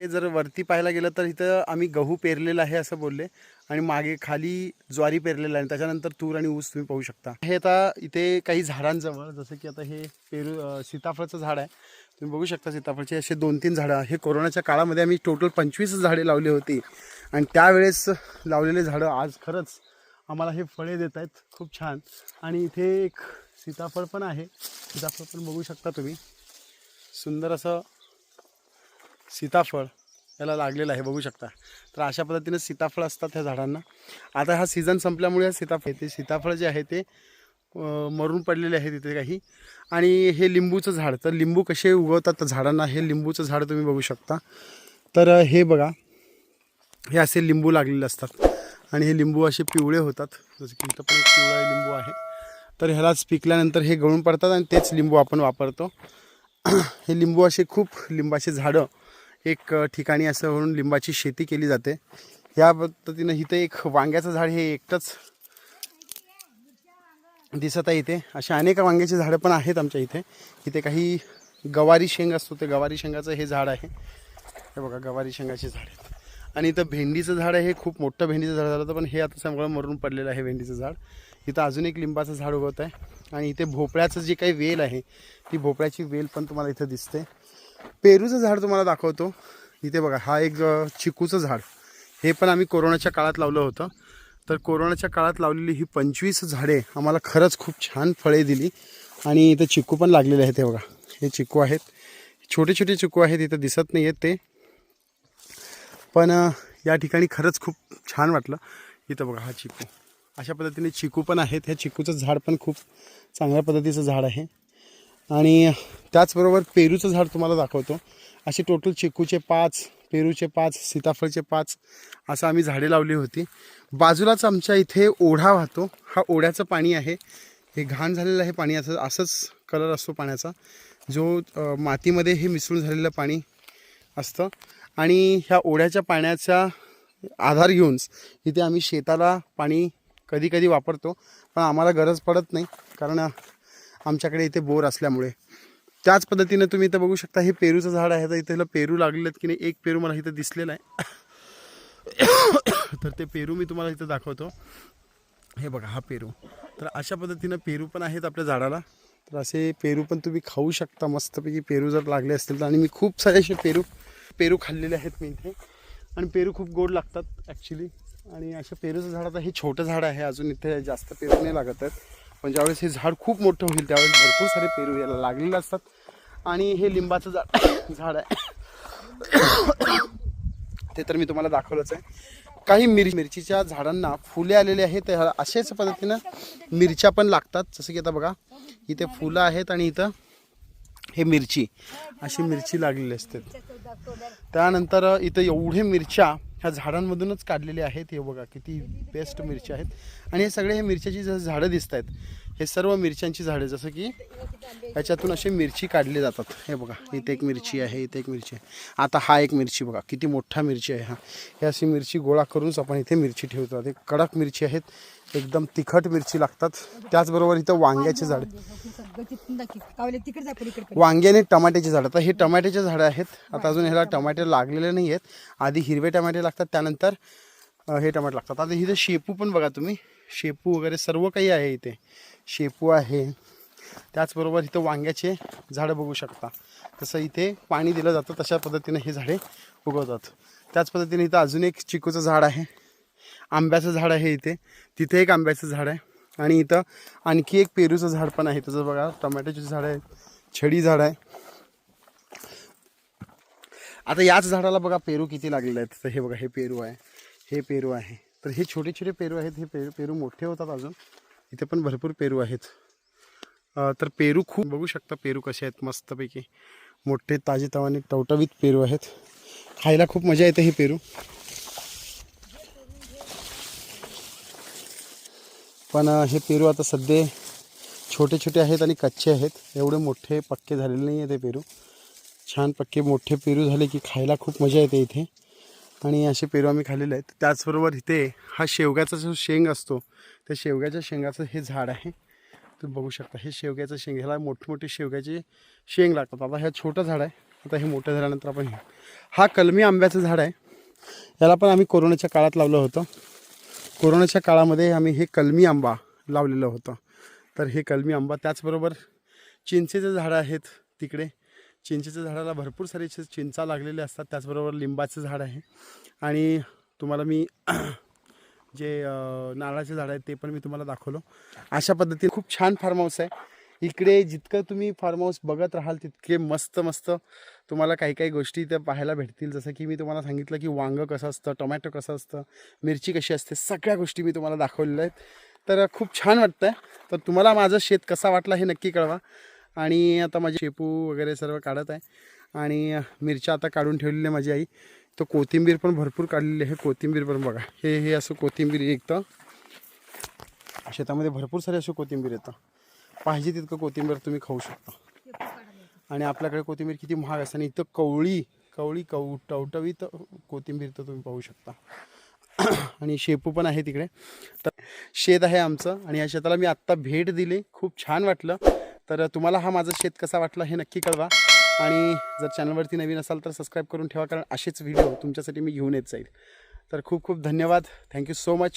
हे जर वरती पाहायला गेलं तर इथं आम्ही गहू पेरलेला आहे असं बोलले. आणि मागे खाली ज्वारी पेरलेला आहे. त्याच्यानंतर तूर आणि ऊस तुम्ही पाहू शकता. हे आता इथे काही झाडांजवळ जसं की आता हे पेरू सीताफळचं सीताफळाचं झाड आहे. तुम्ही बघू शकता सीताफळचे असे दोन तीन झाडं. हे कोरोनाच्या काळामध्ये आम्ही टोटल पंचवीस झाडे लावली होती. आणि त्यावेळेस लावलेले झाडं आज खरंच आम्हाला हे फळे देत आहेत. खूप छान. आणि इथे एक सीताफळ पण आहे. सीताफळ पण बघू शकता तुम्ही. सुंदर असं सीताफळ याला लागलेलं आहे बघू शकता. तर अशा पद्धतीने सीताफळ असतात ह्या झाडांना. आता हा सीझन संपल्यामुळे सीताफळ ते सीताफळ जे आहे ते मरून पडलेले आहे तिथे काही. आणि हे लिंबूचं झाड तर लिंबू कसे उगवतात झाडांना हे लिंबूचं झाड तुम्ही बघू शकता. तर हे बघा हे असे लिंबू लागलेले असतात. आणि हे लिंबू असे पिवळे होतात. जसं की इथं पण एक पिवळा लिंबू आहे. तर ह्यालाच पिकल्यानंतर हे गळून पडतात आणि तेच लिंबू आपण वापरतो. हे लिंबू असे खूप लिंबाचे झाडं एक ठिकाणी असं म्हणून लिंबाची शेती केली जाते. या पद्धतीनं इथं एक वांग्याचं झाड हे एकटंच दिसत आहे इथे. अशा अनेक वांग्याची झाडं पण आहेत आमच्या इथे. इथे काही गवारी शेंग असतो ते गवारी शेंगाचं हे झाड आहे. हे बघा गवारी शेंगाचे झाड आहेत. आणि इथं भेंडीचं झाड आहे हे खूप मोठं भेंडीचं झाड झालं होतं पण हे आता सगळं मरून पडलेलं आहे भेंडीचं झाड. इथं अजून एक लिंबाचं झाड उगवत आहे आणि इथे भोपळ्याचं जे काही वेल आहे ती भोपळ्याची वेल पण तुम्हाला इथं दिसते. पेरूचं झाड तुम्हाला दाखवतो. इथे बघा हा एक चिकूचं झाड. हे पण आम्ही कोरोनाच्या काळात लावलं होतं. तर कोरोनाच्या काळात लावलेली ही पंचवीस झाडे आम्हाला खरंच खूप छान फळे दिली. आणि इथं चिकू पण लागलेले आहेत हे बघा. हे चिकू आहेत. छोटे छोटे चिकू आहेत इथं दिसत नाही आहेत ते. पण या ठिकाणी खरंच खूप छान वाटलं. इथं बघा हा चिकू. अशा पद्धतीने चिकू पण आहेत. ह्या चिकूचं झाड पण खूप चांगल्या पद्धतीचं झाड आहे. आणि त्याचबरोबर पेरूचं झाड तुम्हाला दाखवतो. असे टोटल चिकूचे पाच पेरूचे पाच सीताफळचे पाच असं आम्ही झाडे लावली होती. बाजूलाच आमच्या इथे ओढा वाहतो. हा ओढ्याचं पाणी आहे. हे घाण झालेलं आहे पाणी. असं असंच कलर असतो पाण्याचा. जो मातीमध्ये हे मिसळून झालेलं पाणी असतं. आणि ह्या ओढ्याच्या पाण्याचा आधार घेऊन इथे आम्ही शेताला पाणी कधी कधी वापरतो. पण आम्हाला गरज पडत नाही. कारण आमच्याकडे इथे बोर असल्यामुळे. त्याच पद्धतीने तुम्ही इथं बघू शकता हे पेरूचं झाड आहे. तर इथे पेरू लागलेलं आहेत की नाही एक पेरू मला इथं दिसलेला आहे. तर ते पेरू मी तुम्हाला इथं दाखवतो. हे बघा हा पेरू. तर अशा पद्धतीनं पेरू पण आहेत आपल्या झाडाला. तर असे पेरू पण तुम्ही खाऊ शकता मस्तपैकी. पेरू जर लागले असतील तर आणि मी खूप सारे असे पेरू पेरू खाल्लेले आहेत मी इथे. आणि पेरू खूप गोड लागतात ॲक्च्युली आणि अशा पेरूचं झाड आता हे छोटं झाड आहे अजून इथे जास्त पेरू नाही लागत आहेत. पण ज्यावेळेस हे झाड खूप मोठं होईल त्यावेळेस भरपूर सारे पेरू याला लागलेले असतात. आणि हे लिंबाचं झाड झाड आहे. ते तर मी तुम्हाला दाखवलंच आहे. काही मिर मिरचीच्या झाडांना फुले आलेले आहेत त्या अशाच पद्धतीनं मिरच्या पण लागतात. जसं की आता बघा इथे फुलं आहेत आणि इथं हे मिरची अशी मिरची लागलेली असते त्यानंतर इथं एवढे मिरच्या ह्या झाडांमधूनच काढलेले आहेत. हे बघा किती बेस्ट मिरच्या आहेत. आणि हे सगळे हे मिरच्याची जसं झाडं दिसत आहेत हे सर्व मिरच्यांची झाडे जसं की याच्यातून असे मिरची काढली जातात. हे बघा इथे एक मिरची आहे इथे एक मिरची आहे. आता हा एक मिरची बघा किती मोठा मिरची आहे हा. हे अशी मिरची गोळा करूनच आपण इथे मिरची ठेवतो हे कडक मिरची आहेत एकदम तिखट मिरची लागतात. त्याचबरोबर इथं वांग्याचे झाड. वांग्याने वांगे आणि टमाट्याची झाडं. तर हे टमाट्याचे झाडं आहेत. आता अजून ह्याला टमाटे लागलेले नाही आहेत आधी हिरवे टमाटे लागतात त्यानंतर हे टमाटे लागतात. आता इथे शेपू पण बघा तुम्ही. शेपू वगैरे सर्व काही आहे इथे. शेपू आहे. त्याचबरोबर इथं वांग्याचे झाडं बघू शकता. तसं इथे पाणी दिलं जातं. तशा पद्धतीने हे झाडे उगवतात. त्याच पद्धतीने इथं अजून एक चिकूचं झाड आहे. आंब्याचं झाड आहे इथे. तिथे एक आंब्याचं झाड आहे. आणि इथं आणखी एक पेरूचं झाड पण आहे. तसं बघा टोमॅटोची झाडं आहेत छडी झाड आहे. आता याच झाडाला बघा पेरू किती लागलेलं आहे तसं हे बघा हे पेरू आहे. हे पेरू आहे. तर हे छोटे छोटे पेरू आहेत. हे पेरू पेरू मोठे होतात अजून. इथे पण भरपूर पेरू आहेत. तर पेरू खूप बघू शकता पेरू कसे आहेत. मस्तपैकी मोठे ताजे तवाने टवटवीत पेरू आहेत. खायला खूप मजा येते हे पेरू. पण हे पेरू आता सध्या छोटे छोटे आहेत आणि कच्चे आहेत. एवढे मोठे पक्के झालेले नाही आहेत हे पेरू. छान पक्के मोठे पेरू झाले की खायला खूप मजा येते इथे. आणि असे पेरू आम्ही खाल्लेले आहेत. त्याचबरोबर इथे हा शेवग्याचा जो शेंग असतो त्या शेवग्याच्या शेंगाचं हे झाड आहे. तुम्ही बघू शकता हे शेवग्याचं शेंग ह्याला मोठमोठे शेवग्याचे शेंग लागतात. आता हे छोटं झाड आहे. आता हे मोठं झाल्यानंतर आपण हा कलमी आंब्याचं झाड आहे. याला पण आम्ही कोरोनाच्या काळात लावलं होतं. कोरोनाच्या काळामध्ये आम्ही हे कलमी आंबा लावलेलं होतं. तर हे कलमी आंबा त्याचबरोबर चिंचेचं झाडं आहेत तिकडे. चिंचेच्या झाडाला भरपूर सारे चिंचा लागलेले असतात त्याचबरोबर लिंबाचं झाड आहे. आणि तुम्हाला मी जे नारळाचे झाड आहेत ते पण मी तुम्हाला दाखवलो. अशा पद्धतीने खूप छान फार्म हाऊस आहे. इकडे जितकं तुम्ही फार्म हाऊस बघत राहाल तितके मस्त मस्त तुम्हाला काही काही गोष्टी त्या पाहायला भेटतील. जसं की मी तुम्हाला सांगितलं की वांगं कसं असतं टोमॅटो कसं असतं मिरची कशी असते सगळ्या गोष्टी मी तुम्हाला दाखवलेल्या आहेत. तर खूप छान वाटतं आहे तर तुम्हाला माझं शेत कसा वाटला हे नक्की कळवा. आणि आता माझी शेपू वगैरे सर्व काढत आहे. आणि मिरच्या आता काढून ठेवलेल्या माझी आई. तो कोथिंबीर पण भरपूर काढलेली आहे. कोथिंबीर पण बघा. हे हे असं कोथिंबीर एकतं. शेतामध्ये भरपूर सारे असे कोथिंबीर येतं. पाहिजे तितकं कोथिंबीर तुम्ही खाऊ शकता. आणि आपल्याकडे कोथिंबीर किती महाग असते. आणि इथं कवळी कवळी कव टवटवीत कोथिंबीर तर तुम्ही पाहू शकता. आणि शेपू पण आहे तिकडे. तर शेत आहे आमचं. आणि या शेताला मी आत्ता भेट दिली. खूप छान वाटलं. तर तुम्हाला हा माझं शेत कसा वाटला हे नक्की कळवा. आणि जर चॅनलवरती नवीन असाल तर सबस्क्राईब करून ठेवा कारण असेच व्हिडिओ तुमच्यासाठी मी घेऊन येत जाईल. तर खूप खूप धन्यवाद. Thank you so much